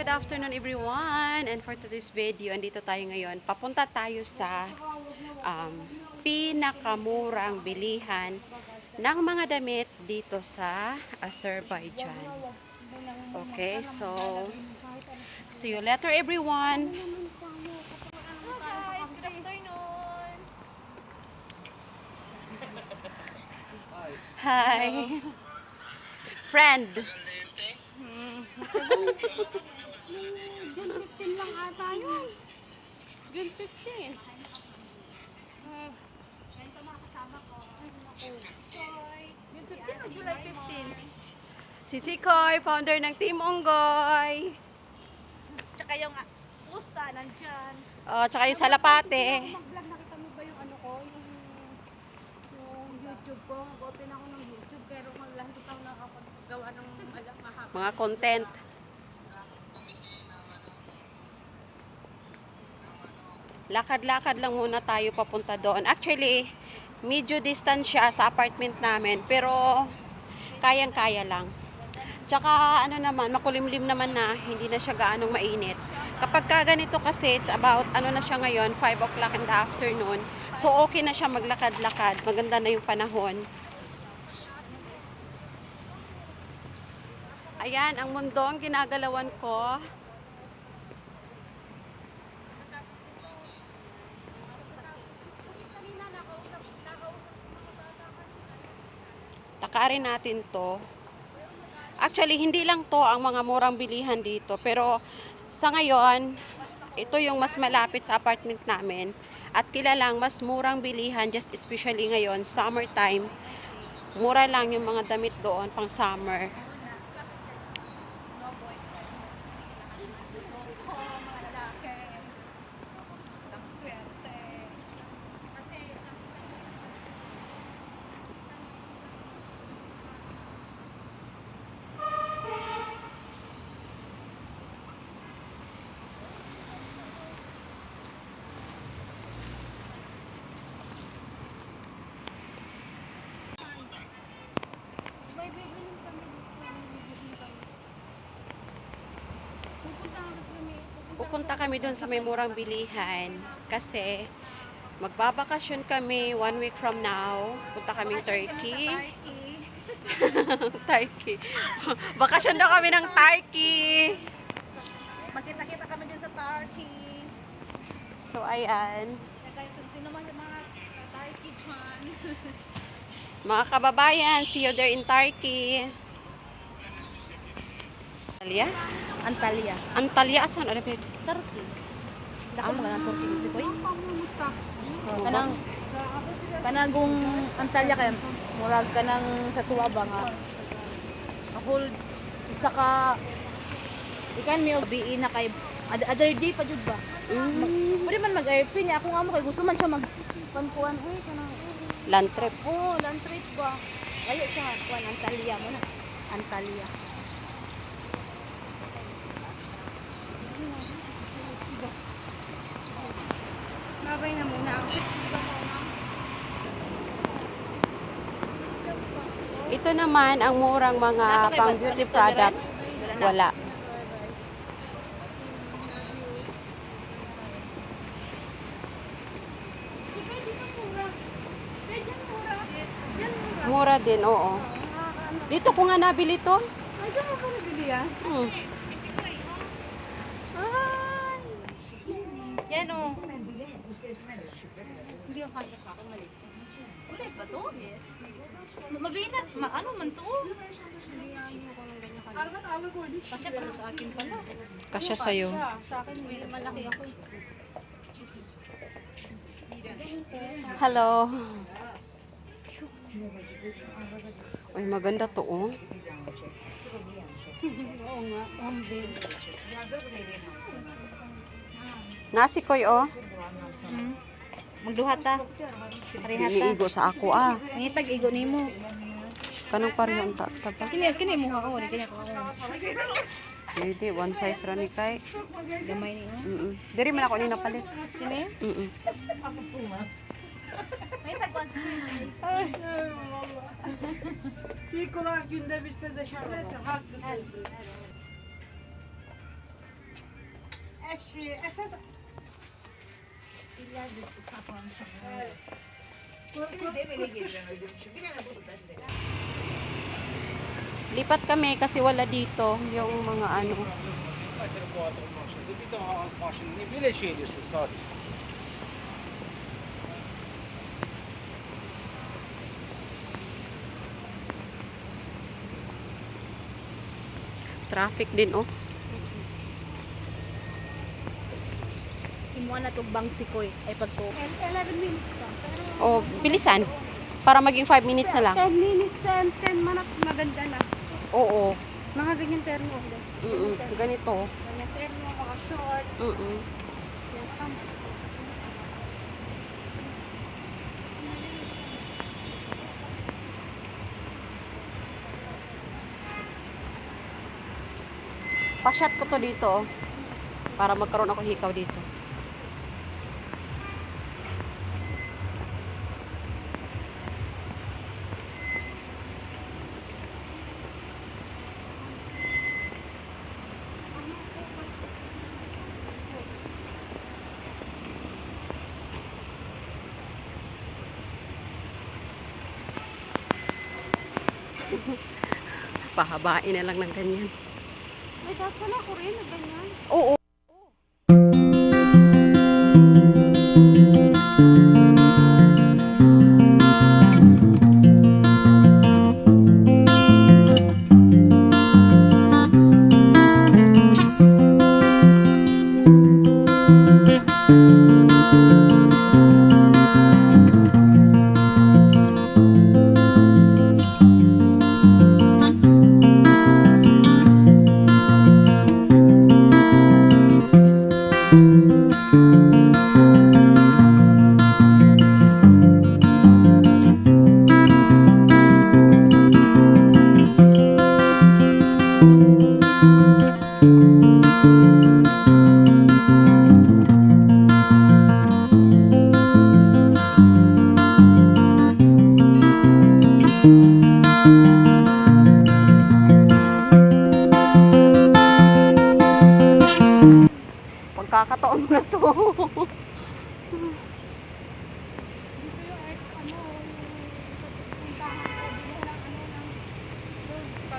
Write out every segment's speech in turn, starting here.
good afternoon everyone. And for today's video, andito tayo ngayon. Papunta tayo sa um, pinakamurang bilihan ng mga damit dito sa Azerbaijan. Okay, so see you later everyone. guys, good afternoon. Hi. Friend. June 15 lang ata yun. June 15. Ganito mga kasama ko. June 15 o July 15? Si Sikoy, founder ng Team Onggoy. Tsaka yung ah, pusa nandyan. Oh, tsaka yung Salapate. Mag-vlog nakita mo ba yung ano ko? Yung, yung YouTube ko. Mag-open ako ng YouTube. Pero pa ako nakapagawa ng mahaba. Mga content. Lakad-lakad lang muna tayo papunta doon. Actually, medyo distance siya sa apartment namin. Pero, kayang-kaya lang. Tsaka, ano naman, makulimlim naman na, hindi na siya gaanong mainit. Kapag ka ganito kasi, it's about, ano na siya ngayon, 5 o'clock in the afternoon. So, okay na siya maglakad-lakad. Maganda na yung panahon. Ayan, ang mundo ang ginagalawan ko. Takarin natin to. Actually, hindi lang to ang mga murang bilihan dito. Pero sa ngayon, ito yung mas malapit sa apartment namin. At kilalang mas murang bilihan, just especially ngayon, summertime. Mura lang yung mga damit doon pang summer. ko, mga lalaki. Ang swerte. Kasi, may bibilin kami dito. May bibilin kami. Pupunta kasi kami. Pupunta kami doon sa may murang bilihan kasi magbabakasyon kami one week from now. Punta kaming Turkey. Turkey. Bakasyon daw kami ng Turkey. Magkita-kita kami dun sa Turkey. So, ayan. Mga kababayan, see you there in Turkey. Antalya? Antalya. Antalya, asan? Ano ba yun? Turkey. Dako mo ka ng Turkey, si Kuy? Oh, kanang kanagong Antalya kay murag kanang sa tuwa ba nga. Ako isa ka ikan mi og na kay other day pa jud ba. Mm, Pwede man mag-airplane niya. Ako nga mo kay gusto man siya mag pankuan uy kanang land trip. oh land trip ba. Layo siya kuan Antalya mo na. Antalya. Babay na muna ako. Ito naman ang murang mga pang beauty product. Wala. Mura din, oo. Dito ko nga nabili to. Ay, ganun ko nabili yan. Hmm. Ay! Yan o. Hindi yung kasya sa akin, maliit Ulit ba to? Yes. Mabinat, ma ano man to? Ko. Kasya para sa akin pala. Kasya sa'yo. Sa akin, may malaki ako. Hello. Ay, maganda to, oh. Oo nga. Nasi koy, oh. Hmm? Magduha ta. Parehata. Iniigo sa ako, ah. Mangitag igo nimo. Kanang pareho ang ta- taba. Kini kini mo ako, kini ako. Pwede, one size ra ni kay. Gamay ni mo. Mm Diri man ako ni napalit. Kini? Mm May tagwan sa İlk olarak günde bir söz yaşanırsa haklısın. Lipat kami kasi wala dito yung mga ano. Traffic din oh. Imuha na to bangsikoy ay pagko. 11 minutes pa. Pero Oh, bilisan. Para maging 5 minutes na lang. 10 minutes, 10, 10 manak maganda na. Oo. Mga ganyan terno. Mm Ganito. Ganyan terno, mga short. Mm Yan, ko to dito oh. Para magkaroon ako hikaw dito. Pahabain na lang ng ganyan. May dahil pala ko rin na ganyan. Oo. Pagkakataon mo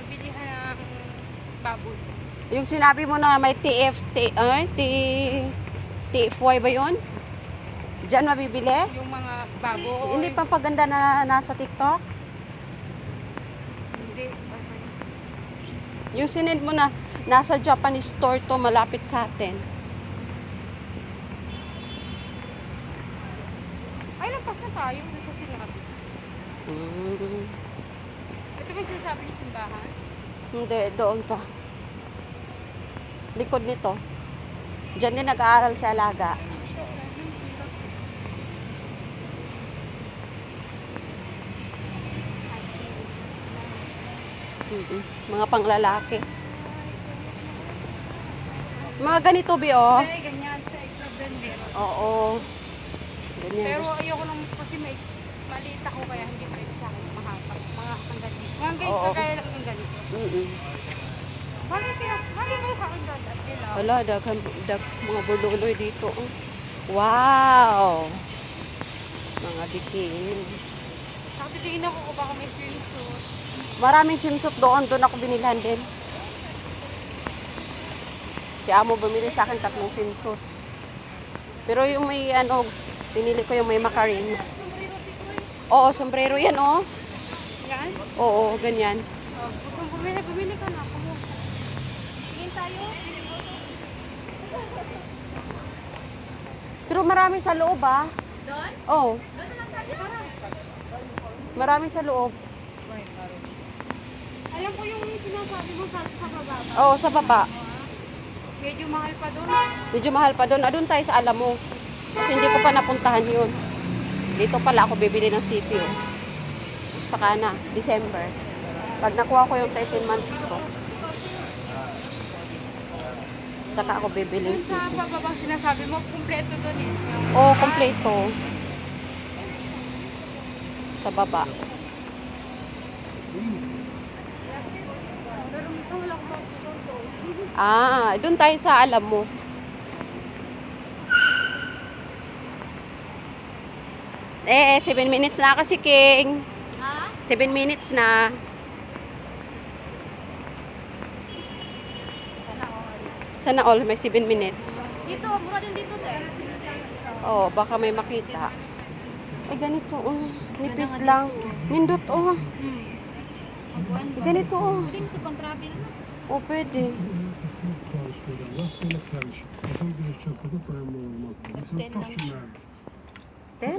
doon, pabilihan ng baboy. Yung sinabi mo na may TF, T, ay, T, TFY ba yun? Diyan mabibili? Yung mga baboy. Hindi pa paganda na nasa TikTok? Hindi. Okay. Yung sinend mo na nasa Japanese store to malapit sa atin. Ay, lampas na tayo dun sa sinabi. Mm, Ito ba sinasabi niyo simbahan? hindi, doon pa. Likod nito. Diyan din nag-aaral si Alaga. Mm-mm. Mga panglalaki. Mga ganito, Bi, oh. Ay, ganyan. Sa extra brand meron. Oo. Ganyan. Pero ayoko nung kasi may maliit ako kaya hindi pwede akin mahaba. Mga hanggang Oo. ng ganito. Mm-mm. Kaya, mali kaya sa akin dad. At ilaw. Wala, daghan, dag, mga burluloy dito. oh. Wow! Mga bikini. Saka titingin ako kung baka may swimsuit. Maraming swimsuit doon. Doon ako binilhan din. Si Amo bumili sa akin tatlong swimsuit. Pero yung may ano, pinili ko yung may macarin. Sombrero si Kuy. Oo, sombrero yan oh. Oo, ganyan. Oh, gusto mo bumili, bumili ka na. Kumo. Tingin tayo. Pero marami sa loob ah. Doon? Oo, Doon na lang tayo. marami sa loob. Alam ko yung sinasabi mo sa, sa baba. ba? Oo, sa baba. Medyo mahal pa doon. Medyo mahal pa doon. Adun tayo sa Alamo. Kasi hindi ko pa napuntahan yun. Dito pala ako bibili ng CPU saka na, December. Pag nakuha ko yung 13 months ko, saka ako bibili Doon sa city. bababang sinasabi mo, kumpleto doon eh. Yung- O, kompleto. Sa baba. Pero minsan wala akong. Ah, doon tayo sa alam mo. Eh, eh 7 minutes na kasi, King. Ha? 7 minutes na. Sana all. may 7 minutes. Dito, mura din dito, te. Oh, baka may makita. Eh, ganito, oh. Nipis lang. Nindot, oh. Ganito, oh. Mo pang travel na. Oh, pwede. Yedim götür. Ben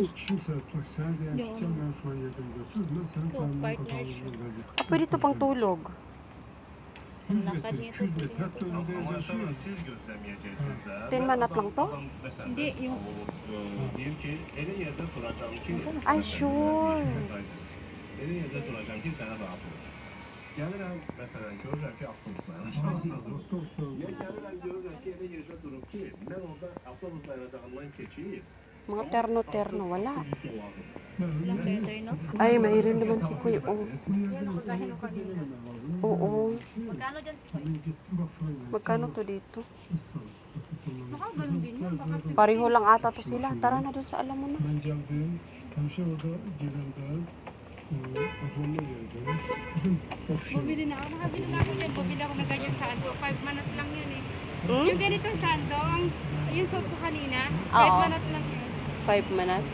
vaziyette. Pwede to pang tulog. 100 metre, 200 metre hatta önünde yaşıyor. siz gözlemleyeceksiniz de. Ten manat lang to? Hindi, yung Ay, sure. Gelirəm mesela görürəm ki sordu. Ya gelirəm görürəm ki yerdə durub ki mən orada avtobus dayanacağından keçib Mga terno-terno, wala. Ay, mayroon naman si Kuya, oh. Oo. Magkano dyan si fırına. Magkano to dito? Pareho lang ata to sila. Tara na dun sa alam mo na. Bumili na ako. Nakabili na ako din. Bumili ako ng ganyan sando. 5 manat lang yun eh. Hmm? Yung ganitong sando, ang, yung suot ko kanina, 5 Oo. manat lang yun. Five manat.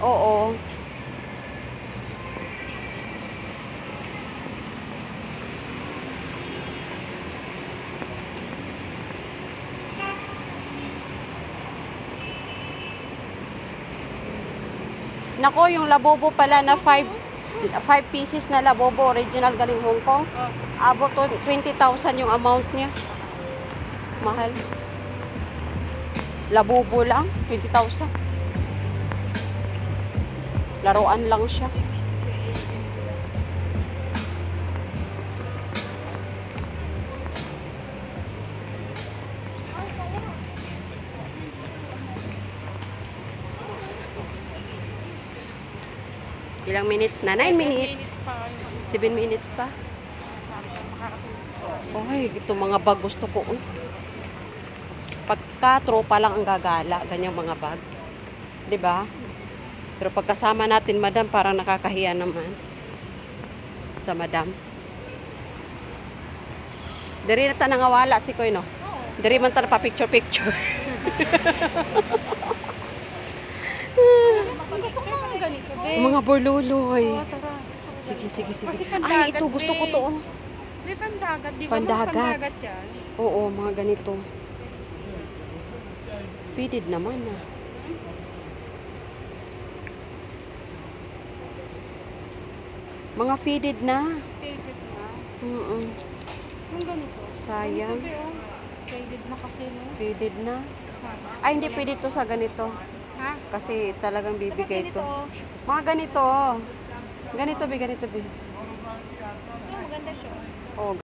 Oo. Nako, yung labobo pala na 5 5 pieces na labobo original galing Hong Kong. Abot to 20,000 yung amount niya. Mahal. Labobo lang, 20,000. Laruan lang siya. Ilang minutes na? 9 minutes. pa. 7 minutes pa. Okay, ito mga bag gusto ko. oh. Pagka tropa lang ang gagala, ganyang mga bag. 'Di ba? Pero pagkasama natin, madam, parang nakakahiya naman. Sa madam. Diri na ta nangawala si Koy, no? Diri man ta na pa picture-picture. Gusto ko ng ganito, be. mga burluloy. Oo, tara. Sige, sige, sige. Kasi Ay, pandagat, ito, gusto ko be. to. oh. May pandagat, di ba? Pandagat. Yan. Oo, mga ganito. Fitted naman ah. Mga fitted na. Faded na. Mm Yung ganito. Sayang. Ganito, be, oh. Faded na kasi, no? Fitted na. Sana. Ay, hindi pwede to sa ganito. Ha? Kasi talagang bibigay to. oh. Mga ganito. Ganito, bi, ganito, bi. Maganda siya. Oh,